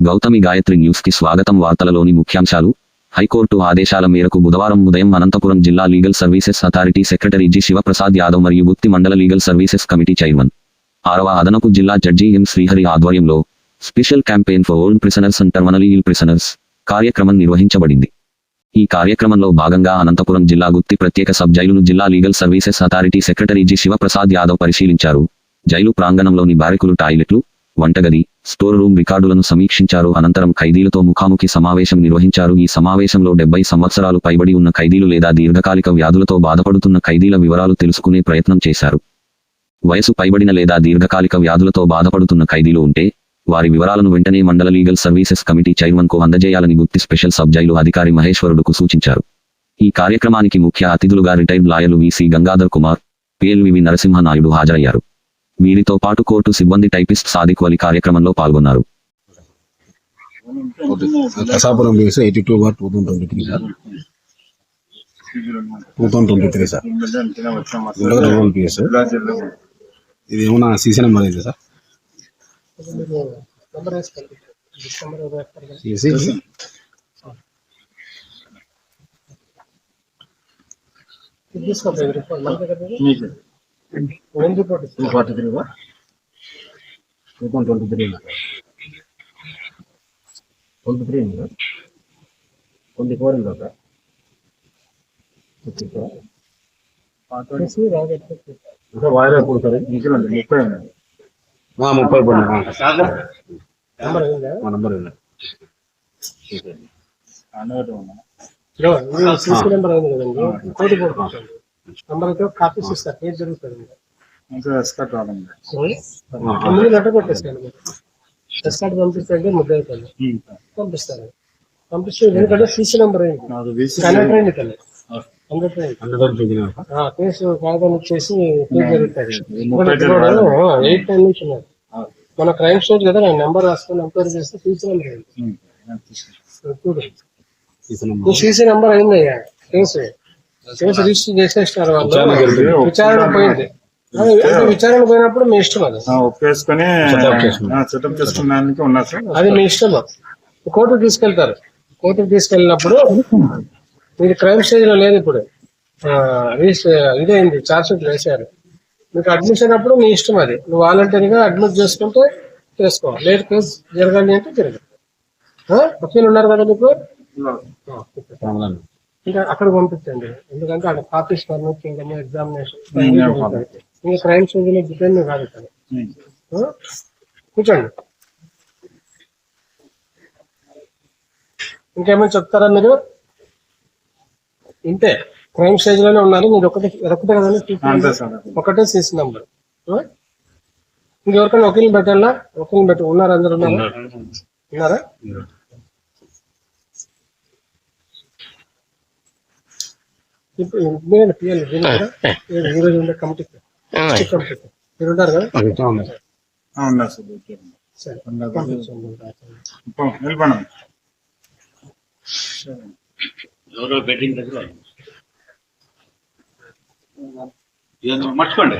గౌతమి గాయత్రి న్యూస్కి స్వాగతం. వార్తలలోని ముఖ్యాంశాలు. హైకోర్టు ఆదేశాల మేరకు బుధవారం ఉదయం అనంతపురం జిల్లా legal services authority secretary G Sivaprasad Yadav మరియు గుత్తి మండల లీగల్ సర్వీసెస్ కమిటీ చైర్మన్. ఆరవ అదనపు జిల్లా జడ్జి ఎం శ్రీహరి ఆధ్వర్యంలో special campaign for old prisoners and terminally ill prisoners కార్యక్రమం నిర్వహించబడింది. ఈ కార్యక్రమంలో భాగంగా అనంతపురం జిల్లా గుత్తి ప్రత్యేక సబ్ జైలును జిల్లా legal services authority secretary G Sivaprasad Yadav పరిశీలించారు. జైలు ప్రాంగణంలోని బ్యారెకులు టాయిలెట్లు వంటగది స్టోర్ రూమ్ రికార్డులను సమీక్షించారు. అనంతరం ఖైదీలతో ముఖాముఖి సమావేశం నిర్వహించారు. ఈ సమావేశంలో డెబ్బై సంవత్సరాలు పైబడి ఉన్న ఖైదీలు లేదా దీర్ఘకాలిక వ్యాధులతో బాధపడుతున్న ఖైదీల వివరాలు తెలుసుకునే ప్రయత్నం చేశారు. వయసు పైబడిన లేదా దీర్ఘకాలిక వ్యాధులతో బాధపడుతున్న ఖైదీలు ఉంటే వారి వివరాలను వెంటనే మండల లీగల్ సర్వీసెస్ కమిటీ చైర్మన్కు అందజేయాలని గుత్తి స్పెషల్ సబ్ జైలు అధికారి మహేశ్వరుడుకు సూచించారు. ఈ కార్యక్రమానికి ముఖ్య అతిథులుగా రిటైర్డ్ లాయర్లు విసి గంగాధర్ కుమార్ పిఎల్వివి నరసింహనాయుడు హాజరయ్యారు. వీరితో పాటు కోర్టు సిబ్బంది టైపిస్ట్ సాదిక్ వలి కార్యక్రమంలో పాల్గొన్నారు. Kasapuram case eighty two bar two thousand twenty three sir two thousand twenty three sir rural ఇది ఏమన్నా సీసీ నెంబర్ అయితే sir? CC? Two forty three bar two thousand twenty three twenty three twenty four ఉంది sir ఇంకా వాయిదా ఎప్పుడు sir ముప్పై ముప్పై పడినా మా నంబర్ ఉంది సీసీ నెంబర్ అయింది కదండి కోడి పోతుంది నెంబర్ అయితే కాపీస్ ఇస్తారు ఏది జరుగుతుంది లెటర్ కొట్టేస్తాను పంపిస్తే ముద్ద అవుతుంది పంపిస్తారు పంపిస్తే ఎందుకంటే సీసీ నెంబర్ అయింది కండక్టర్ తల్లి. కేసు జరుగుతుంది. ఎయిట్ టైం నుంచి ఉన్నారు. మన క్రైమ్ స్టేట్ కదా నేను నెంబర్ రాసుకొని ఎంక్వైరీ చేస్తే సీసీ నెంబర్ అయింది. సీసీ నెంబర్ అయింది అయ్యా కేసు కేసు రిజిస్టర్ చేసేసినారు విచారణ వాళ్ళు జరిగింది. విచారణ పోయింది. విచారణ పోయినప్పుడు మీ ఇష్టం అది. ఒప్పేసుకొని. సెటప్ చేసుకున్నానికి ఉన్నా సార్. అది మీ ఇష్టం. కోర్టుకు తీసుకెళ్తారు. కోర్టుకు తీసుకెళ్ళినప్పుడు మీరు క్రైమ్ స్టేజ్లో లేదు ఇప్పుడు. ఇదైంది చార్జ్ షీట్ వేసారు మీకు అడ్మిషన్ అప్పుడు మీ ఇష్టం అది. నువ్వు వాలంటీర్గా అడ్మిట్ చేసుకుంటే చేసుకో లేదు కేసు జరగాలి అంటే జరగదు? వకీలు ఉన్నారు కదా మీకు? ఇంకా అక్కడ పంపించండి. ఎందుకంటే అక్కడ కాపీస్ పర్మిట్ చేయడము ఎగ్జామినేషన్ ఇంకా క్రైమ్లో డిపెండ్ కాదు ఇక్కడ. ఆ? కూర్చోండి. ఇంకేమైనా చెప్తారా మీరు? ఇంతే. క్రైమ్ స్టేజ్లోనే ఉన్నారు. మీరు ఒకటే ఒకటే కదండి? ఒకటే సీసీ నంబర్ ఇంకెవరికైనా వకీలు పెట్టాలా? వకీలు పెట్టి ఉన్నారు అందరు? ఉన్నారా? ఉన్నారా. మీరేనా పిఎల్ ఈ రోజు ఉండే కమిటీకి డిస్ట్రిక్ట్ కమిటీకి మీరు ఉంటారు కదా? ఆ, ఉన్నా సార్ ఓకే. సరే. పంపించండి పో, నిలబడండి ఎవరో బెట్టింగ్ దగ్గర. మర్చిపోండి.